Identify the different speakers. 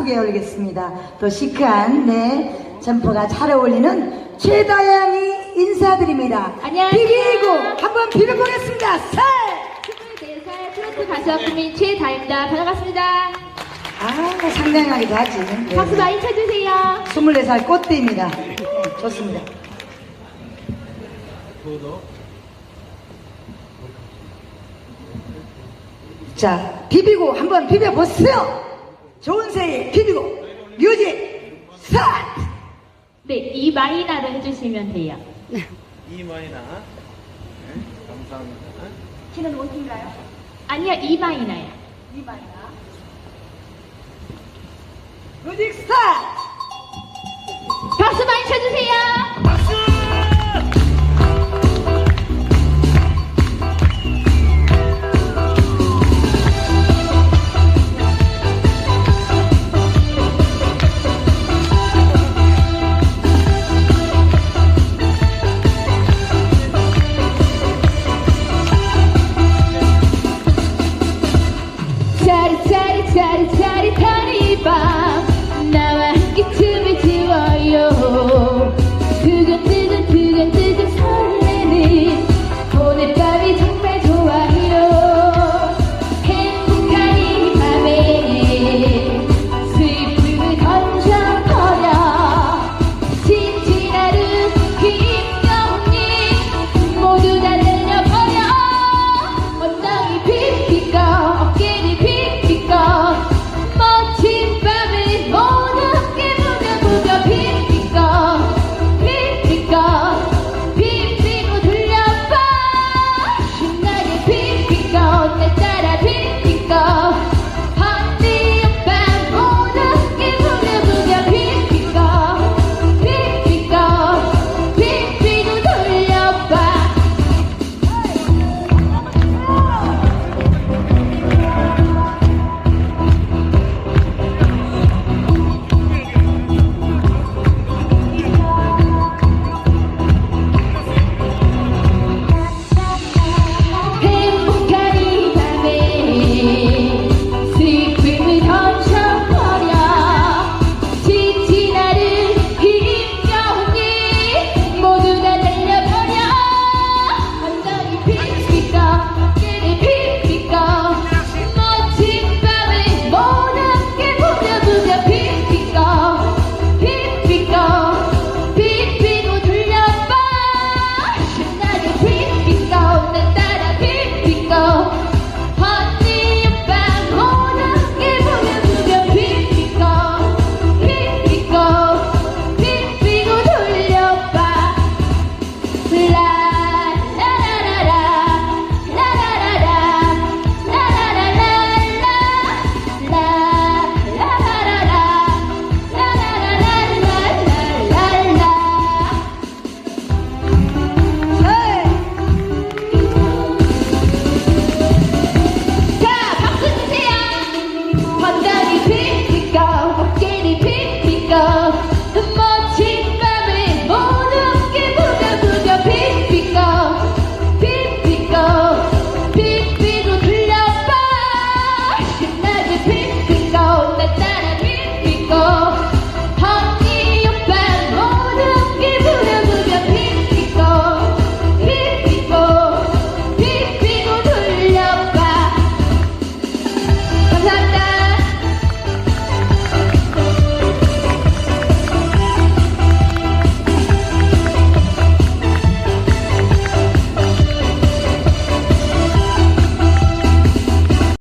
Speaker 1: 소개해 올리겠습니다. 또 시크한 네 점퍼가 잘 어울리는 최다양이 인사드립니다.
Speaker 2: 안녕하세요.
Speaker 1: 비비고 한번 비벼보겠습니다. 살!
Speaker 2: 24살 트로트 가수와 국민 최다입니다. 반갑습니다.
Speaker 1: 아 상냥하기도 하지. 네.
Speaker 2: 박수 많이 쳐주세요.
Speaker 1: 24살 꽃띠입니다. 네, 좋습니다. 자, 비비고 한번 비벼보세요. 좋은 새해 비비고 뮤직 스타트!
Speaker 2: 네, 이 마이너를 해주시면 돼요.
Speaker 3: 이 마이나 네, 감사합니다.
Speaker 2: 키는 못인가요? 아니요, 이 마이너요. 이 마이너.
Speaker 1: 뮤직 스타트!
Speaker 2: 아.